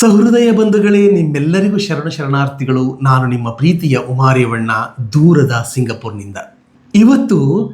ಸಹೃದಯ ಬಂಧುಗಳೇ, ನಿಮ್ಮೆಲ್ಲರಿಗೂ ಶರಣ ಶರಣಾರ್ಥಿಗಳು. ನಾನು ನಿಮ್ಮ ಪ್ರೀತಿಯ ಉಮಾರೇವಣ್ಣ, ದೂರದ ಸಿಂಗಪುರ್ನಿಂದ. ಇವತ್ತು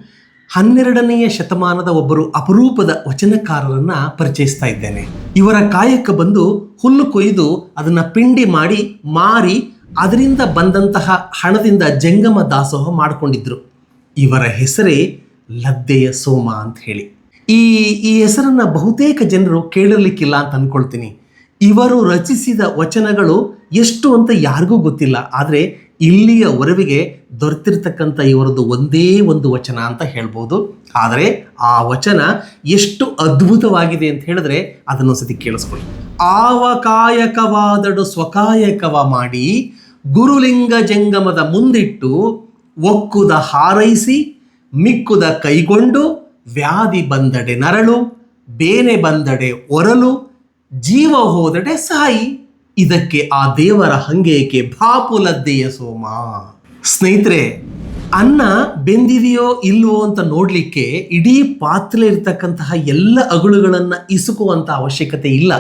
ಹನ್ನೆರಡನೆಯ ಶತಮಾನದ ಒಬ್ಬರು ಅಪರೂಪದ ವಚನಕಾರರನ್ನ ಪರಿಚಯಿಸ್ತಾ ಇದ್ದೇನೆ. ಇವರ ಕಾಯಕ ಬಂದು ಹುಲ್ಲು ಕೊಯ್ದು ಅದನ್ನ ಪಿಂಡಿ ಮಾಡಿ, ಮಾರಿ, ಅದರಿಂದ ಬಂದಂತಹ ಹಣದಿಂದ ಜಂಗಮ ದಾಸೋಹ ಮಾಡಿಕೊಂಡಿದ್ರು. ಇವರ ಹೆಸರೇ ಲದ್ದೆಯ ಸೋಮ ಅಂತ ಹೇಳಿ. ಈ ಈ ಹೆಸರನ್ನ ಬಹುತೇಕ ಜನರು ಕೇಳಲಿಕ್ಕಿಲ್ಲ ಅಂತ ಅನ್ಕೊಳ್ತೀನಿ. ಇವರು ರಚಿಸಿದ ವಚನಗಳು ಎಷ್ಟು ಅಂತ ಯಾರಿಗೂ ಗೊತ್ತಿಲ್ಲ. ಆದರೆ ಇಲ್ಲಿಯ ಒರವಿಗೆ ದೊರೆತಿರ್ತಕ್ಕಂಥ ಇವರದ್ದು ಒಂದೇ ಒಂದು ವಚನ ಅಂತ ಹೇಳ್ಬೋದು. ಆದರೆ ಆ ವಚನ ಎಷ್ಟು ಅದ್ಭುತವಾಗಿದೆ ಅಂತ ಹೇಳಿದ್ರೆ ಅದನ್ನು ಸತಿ ಕೇಳಿಸ್ಕೊಳ್ಳಿ ಆವಕಾಯಕವಾದಡು ಸ್ವಕಾಯಕವ ಮಾಡಿ ಗುರುಲಿಂಗ ಜಂಗಮದ ಮುಂದಿಟ್ಟು ಒಕ್ಕುದ ಹಾರೈಸಿ ಮಿಕ್ಕುದ ಕೈಗೊಂಡು ವ್ಯಾಧಿ ಬಂದಡೆ ನರಳು ಬೇನೆ ಬಂದಡೆ ಒರಲು ಜೀವ ಹೋದಡೆ ಸಾಯಿ. ಇದಕ್ಕೆ ಆ ದೇವರ ಹಂಗೇಕೆ ಭಾಪುಲದ್ದೆಯ ಸೋಮ. ಸ್ನೇಹಿತರೆ, ಅನ್ನ ಬೆಂದಿದೆಯೋ ಇಲ್ವೋ ಅಂತ ನೋಡಲಿಕ್ಕೆ ಇಡೀ ಪಾತ್ರೆ ಇರ್ತಕ್ಕಂತಹ ಎಲ್ಲ ಅಗಳುಗಳನ್ನು ಇಸುಕುವಂತ ಅವಶ್ಯಕತೆ ಇಲ್ಲ.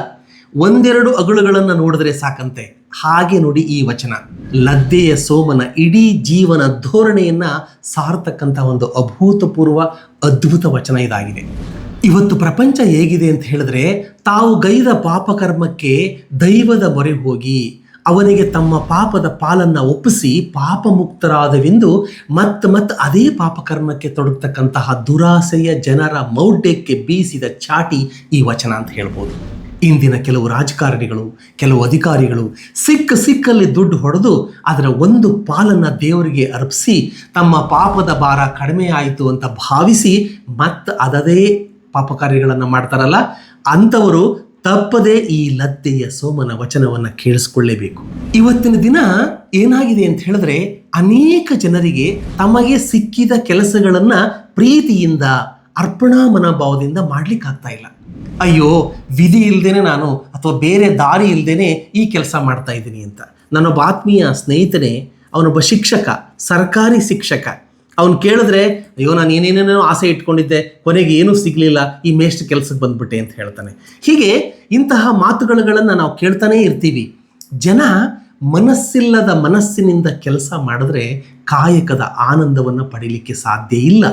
ಒಂದೆರಡು ಅಗಳುಗಳನ್ನು ನೋಡಿದ್ರೆ ಸಾಕಂತೆ. ಹಾಗೆ ನೋಡಿ ಈ ವಚನ. ಲದ್ದೆಯ ಸೋಮನ ಇಡೀ ಜೀವನ ಧೋರಣೆಯನ್ನ ಸಾರ್ತಕ್ಕಂಥ ಒಂದು ಅಭೂತಪೂರ್ವ ಅದ್ಭುತ ವಚನ ಇದಾಗಿದೆ. ಇವತ್ತು ಪ್ರಪಂಚ ಹೇಗಿದೆ ಅಂತ ಹೇಳಿದ್ರೆ ತಾವು ಗೈದ ಪಾಪಕರ್ಮಕ್ಕೆ ದೈವದ ಮೊರೆ ಹೋಗಿ ಅವನಿಗೆ ತಮ್ಮ ಪಾಪದ ಪಾಲನ್ನ ಒಪ್ಪಿಸಿ ಪಾಪ ಮುಕ್ತರಾದವೆಂದು ಮತ್ತೆ ಮತ್ತೆ ಅದೇ ಪಾಪಕರ್ಮಕ್ಕೆ ತೊಡಗ್ತಕ್ಕಂತಹ ದುರಾಸೆಯ ಜನರ ಮೌಢ್ಯಕ್ಕೆ ಬೀಸಿದ ಚಾಟಿ ಈ ವಚನ ಅಂತ ಹೇಳ್ಬೋದು. ಇಂದಿನ ಕೆಲವು ರಾಜಕಾರಣಿಗಳು, ಕೆಲವು ಅಧಿಕಾರಿಗಳು ಸಿಕ್ಕ ಸಿಕ್ಕಲ್ಲಿ ದುಡ್ಡು ಹೊಡೆದು ಅದರ ಒಂದು ಪಾಲನ್ನು ದೇವರಿಗೆ ಅರ್ಪಿಸಿ ತಮ್ಮ ಪಾಪದ ಭಾರ ಕಡಿಮೆ ಆಯಿತು ಅಂತ ಭಾವಿಸಿ ಮತ್ತೆ ಅದದೇ ಪಾಪ ಕಾರ್ಯಗಳನ್ನು ಮಾಡ್ತಾರಲ್ಲ, ಅಂಥವರು ತಪ್ಪದೇ ಈ ಲತ್ತೆಯ ಸೋಮನ ವಚನವನ್ನು ಕೇಳಿಸ್ಕೊಳ್ಳೇಬೇಕು. ಇವತ್ತಿನ ದಿನ ಏನಾಗಿದೆ ಅಂತ ಹೇಳಿದ್ರೆ, ಅನೇಕ ಜನರಿಗೆ ತಮಗೆ ಸಿಕ್ಕಿದ ಕೆಲಸಗಳನ್ನು ಪ್ರೀತಿಯಿಂದ ಅರ್ಪಣಾ ಮನೋಭಾವದಿಂದ ಮಾಡ್ಲಿಕ್ಕಾಗ್ತಾ ಇಲ್ಲ. ಅಯ್ಯೋ, ವಿಧಿ ಇಲ್ಲದೇನೆ ನಾನು ಅಥವಾ ಬೇರೆ ದಾರಿ ಇಲ್ಲದೇನೆ ಈ ಕೆಲಸ ಮಾಡ್ತಾ ಇದ್ದೀನಿ ಅಂತ. ನನ್ನೊಬ್ಬ ಆತ್ಮೀಯ ಸ್ನೇಹಿತನೇ, ಅವನೊಬ್ಬ ಶಿಕ್ಷಕ, ಸರ್ಕಾರಿ ಶಿಕ್ಷಕ ಅವನು ಕೇಳಿದ್ರೆ, ಅಯ್ಯೋ, ನಾನು ಏನೇನೇನೋ ಆಸೆ ಇಟ್ಕೊಂಡಿದ್ದೆ, ಕೊನೆಗೆ ಏನೂ ಸಿಗಲಿಲ್ಲ, ಈ ಮೇಷ್ಟ್ ಕೆಲಸಕ್ಕೆ ಬಂದ್ಬಿಟ್ಟೆ, ಅಂತ ಹೇಳ್ತಾನೆ. ಹೀಗೆ ಇಂತಹ ಮಾತುಗಳನ್ನು ನಾವು ಕೇಳ್ತಾನೇ ಇರ್ತೀವಿ. ಜನ ಮನಸ್ಸಿಲ್ಲದ ಮನಸ್ಸಿನಿಂದ ಕೆಲಸ ಮಾಡಿದ್ರೆ ಕಾಯಕದ ಆನಂದವನ್ನು ಪಡೀಲಿಕ್ಕೆ ಸಾಧ್ಯ ಇಲ್ಲ.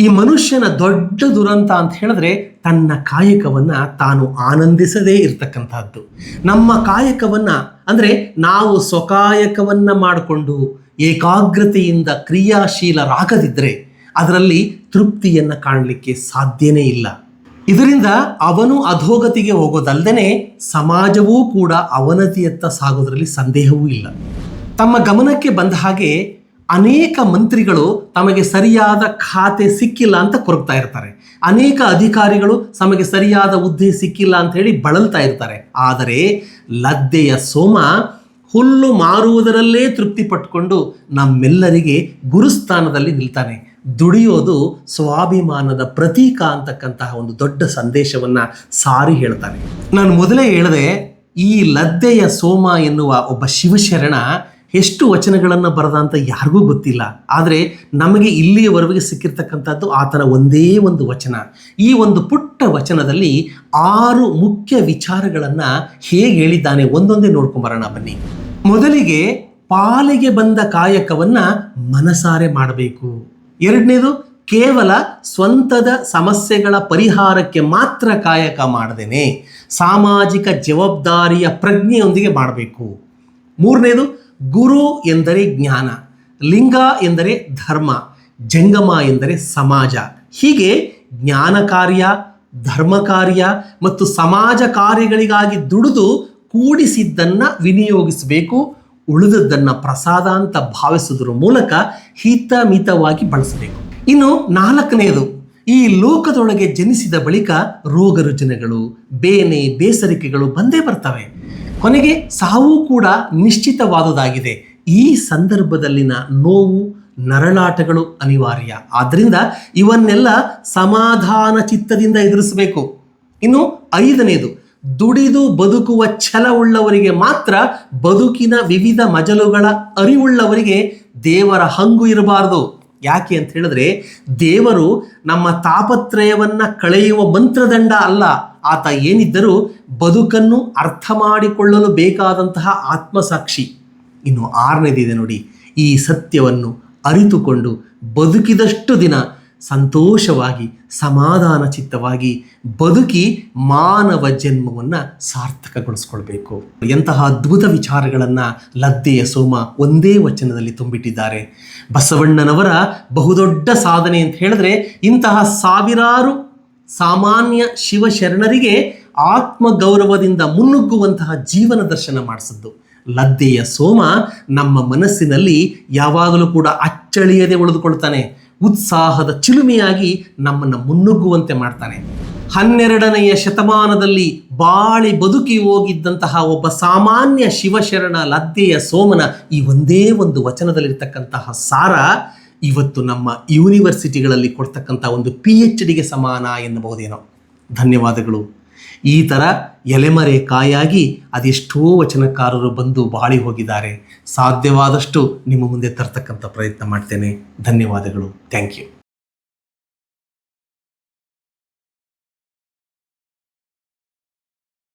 ಈ ಮನುಷ್ಯನ ದೊಡ್ಡ ದುರಂತ ಅಂತ ಹೇಳಿದ್ರೆ ತನ್ನ ಕಾಯಕವನ್ನು ತಾನು ಆನಂದಿಸದೇ ಇರತಕ್ಕಂಥದ್ದು. ನಮ್ಮ ಕಾಯಕವನ್ನು, ಅಂದರೆ ನಾವು ಸ್ವಕಾಯಕವನ್ನು ಮಾಡಿಕೊಂಡು ಏಕಾಗ್ರತೆಯಿಂದ ಕ್ರಿಯಾಶೀಲರಾಗದಿದ್ದರೆ ಅದರಲ್ಲಿ ತೃಪ್ತಿಯನ್ನು ಕಾಣಲಿಕ್ಕೆ ಸಾಧ್ಯನೇ ಇಲ್ಲ. ಇದರಿಂದ ಅವನು ಅಧೋಗತಿಗೆ ಹೋಗೋದಲ್ಲದೆ ಸಮಾಜವೂ ಕೂಡ ಅವನತಿಯತ್ತ ಸಾಗೋದರಲ್ಲಿ ಸಂದೇಹವೂ ಇಲ್ಲ. ತಮ್ಮ ಗಮನಕ್ಕೆ ಬಂದ ಹಾಗೆ ಅನೇಕ ಮಂತ್ರಿಗಳು ತಮಗೆ ಸರಿಯಾದ ಖಾತೆ ಸಿಕ್ಕಿಲ್ಲ ಅಂತ ಕೊರಗ್ತಾ ಇರ್ತಾರೆ. ಅನೇಕ ಅಧಿಕಾರಿಗಳು ತಮಗೆ ಸರಿಯಾದ ಹುದ್ದೆ ಸಿಕ್ಕಿಲ್ಲ ಅಂತ ಹೇಳಿ ಬಳಲ್ತಾ ಇರ್ತಾರೆ. ಆದರೆ ಲದ್ದೆಯ ಸೋಮ ಹುಲ್ಲು ಮಾರುವುದರಲ್ಲೇ ತೃಪ್ತಿ ಪಟ್ಕೊಂಡು ನಮ್ಮೆಲ್ಲರಿಗೆ ಗುರುಸ್ಥಾನದಲ್ಲಿ ನಿಲ್ತಾನೆ. ದುಡಿಯೋದು ಸ್ವಾಭಿಮಾನದ ಪ್ರತೀಕ ಅಂತಕ್ಕಂತಹ ಒಂದು ದೊಡ್ಡ ಸಂದೇಶವನ್ನು ಸಾರಿ ಹೇಳ್ತಾನೆ. ನಾನು ಮೊದಲೇ ಹೇಳಿದೆ, ಈ ಲದ್ದೆಯ ಸೋಮ ಎನ್ನುವ ಒಬ್ಬ ಶಿವಶರಣ ಎಷ್ಟು ವಚನಗಳನ್ನು ಬರೆದ ಅಂತ ಯಾರಿಗೂ ಗೊತ್ತಿಲ್ಲ. ಆದರೆ ನಮಗೆ ಇಲ್ಲಿಯವರೆಗೆ ಸಿಕ್ಕಿರ್ತಕ್ಕಂಥದ್ದು ಆತನ ಒಂದೇ ಒಂದು ವಚನ. ಈ ಒಂದು ಪುಟ್ಟ ವಚನದಲ್ಲಿ ಆರು ಮುಖ್ಯ ವಿಚಾರಗಳನ್ನು ಹೇಗೆ ಹೇಳಿದ್ದಾನೆ ಒಂದೊಂದೇ ನೋಡ್ಕೊಂಬರೋಣ ಬನ್ನಿ. ಮೊದಲಿಗೆ ಪಾಲಿಗೆ ಬಂದ ಕಾಯಕವನ್ನು ಮನಸಾರೆ ಮಾಡಬೇಕು. ಎರಡನೇದು, ಕೇವಲ ಸ್ವಂತದ ಸಮಸ್ಯೆಗಳ ಪರಿಹಾರಕ್ಕೆ ಮಾತ್ರ ಕಾಯಕ ಮಾಡದೇನೆ. ಸಾಮಾಜಿಕ ಜವಾಬ್ದಾರಿಯ ಪ್ರಜ್ಞೆಯೊಂದಿಗೆ ಮಾಡಬೇಕು. ಮೂರನೇದು ಗುರು ಎಂದರೆ ಜ್ಞಾನ, ಲಿಂಗ ಎಂದರೆ ಧರ್ಮ, ಜಂಗಮ ಎಂದರೆ ಸಮಾಜ. ಹೀಗೆ ಜ್ಞಾನ ಕಾರ್ಯ, ಧರ್ಮ ಕಾರ್ಯ ಮತ್ತು ಸಮಾಜ ಕಾರ್ಯಗಳಿಗಾಗಿ ದುಡಿದು ಕೂಡಿಸಿದ್ದನ್ನ ವಿನಿಯೋಗಿಸಬೇಕು, ಉಳಿದದ್ದನ್ನ ಪ್ರಸಾದ ಅಂತ ಭಾವಿಸುವುದರ ಮೂಲಕ ಹಿತಮಿತವಾಗಿ ಬಳಸಬೇಕು. ಇನ್ನು ನಾಲ್ಕನೆಯದು ಈ ಲೋಕದೊಳಗೆ ಜನಿಸಿದ ಬಳಿಕ ರೋಗ ರುಜಿನಗಳು ಬೇನೆ, ಬೇಸರಿಕೆಗಳು ಬಂದೇ ಬರ್ತವೆ. ಕೊನೆಗೆ ಸಾವು ಕೂಡ ನಿಶ್ಚಿತವಾದುದಾಗಿದೆ. ಈ ಸಂದರ್ಭದಲ್ಲಿನ ನೋವು, ನರಳಾಟಗಳು ಅನಿವಾರ್ಯ. ಆದ್ದರಿಂದ ಇವನ್ನೆಲ್ಲ ಸಮಾಧಾನ ಚಿತ್ತದಿಂದ ಎದುರಿಸಬೇಕು. ಇನ್ನು ಐದನೇದು, ದುಡಿದು ಬದುಕುವ ಛಲವುಳ್ಳವರಿಗೆ ಮಾತ್ರ ಬದುಕಿನ ವಿವಿಧ ಮಜಲುಗಳ ಅರಿವುಳ್ಳವರಿಗೆ ದೇವರ ಹಂಗು ಇರಬಾರದು. ಯಾಕೆ ಅಂತ ಹೇಳಿದ್ರೆ, ದೇವರು ನಮ್ಮ ತಾಪತ್ರಯವನ್ನ ಕಳೆಯುವ ಮಂತ್ರದಂಡ ಅಲ್ಲ. ಆತ ಏನಿದ್ದರೂ ಬದುಕನ್ನು ಅರ್ಥ ಮಾಡಿಕೊಳ್ಳಲು ಬೇಕಾದಂತಹ ಆತ್ಮಸಾಕ್ಷಿ. ಇನ್ನು ಆರನೇದಿದೆ ನೋಡಿ, ಈ ಸತ್ಯವನ್ನು ಅರಿತುಕೊಂಡು ಬದುಕಿದಷ್ಟು ದಿನ ಸಂತೋಷವಾಗಿ, ಸಮಾಧಾನ ಚಿತ್ತವಾಗಿ ಬದುಕಿ ಮಾನವ ಜನ್ಮವನ್ನು ಸಾರ್ಥಕಗೊಳಿಸ್ಕೊಳ್ಬೇಕು. ಎಂತಹ ಅದ್ಭುತ ವಿಚಾರಗಳನ್ನು ಲದ್ದೆಯ ಸೋಮ ಒಂದೇ ವಚನದಲ್ಲಿ ತುಂಬಿಟ್ಟಿದ್ದಾರೆ. ಬಸವಣ್ಣನವರ ಬಹುದೊಡ್ಡ ಸಾಧನೆ ಅಂತ ಹೇಳಿದ್ರೆ ಇಂತಹ ಸಾವಿರಾರು ಸಾಮಾನ್ಯ ಶಿವಶರಣರಿಗೆ ಆತ್ಮಗೌರವದಿಂದ ಮುನ್ನುಗ್ಗುವಂತಹ ಜೀವನ ದರ್ಶನ ಮಾಡಿಸಿದ್ದು. ಲದ್ದೆಯ ಸೋಮ ನಮ್ಮ ಮನಸ್ಸಿನಲ್ಲಿ ಯಾವಾಗಲೂ ಕೂಡ ಅಚ್ಚಳಿಯದೆ ಉಳಿದುಕೊಳ್ತಾನೆ. ಉತ್ಸಾಹದ ಚಿಲುಮೆಯಾಗಿ ನಮ್ಮನ್ನು ಮುನ್ನುಗ್ಗುವಂತೆ ಮಾಡ್ತಾನೆ. ಹನ್ನೆರಡನೆಯ ಶತಮಾನದಲ್ಲಿ ಬಾಳಿ ಬದುಕಿ ಹೋಗಿದ್ದಂತಹ ಒಬ್ಬ ಸಾಮಾನ್ಯ ಶಿವಶರಣ ಲದ್ದೆಯ ಸೋಮನ ಈ ಒಂದೇ ಒಂದು ವಚನದಲ್ಲಿರ್ತಕ್ಕಂತಹ ಸಾರ ಇವತ್ತು ನಮ್ಮ ಯೂನಿವರ್ಸಿಟಿಗಳಲ್ಲಿ ಕೊಡ್ತಕ್ಕಂಥ ಒಂದು ಪಿ ಎಚ್ ಡಿಗೆ ಸಮಾನ ಎನ್ನಬಹುದೇನೋ. ಧನ್ಯವಾದಗಳು. ಈ ಥರ ಎಲೆಮರೆ ಕಾಯಾಗಿ ಅದೆಷ್ಟೋ ವಚನಕಾರರು ಬಂದು ಬಾಳಿ ಹೋಗಿದ್ದಾರೆ. ಸಾಧ್ಯವಾದಷ್ಟು ನಿಮ್ಮ ಮುಂದೆ ತರ್ತಕ್ಕಂಥ ಪ್ರಯತ್ನ ಮಾಡ್ತೇನೆ. ಧನ್ಯವಾದಗಳು. Thank you.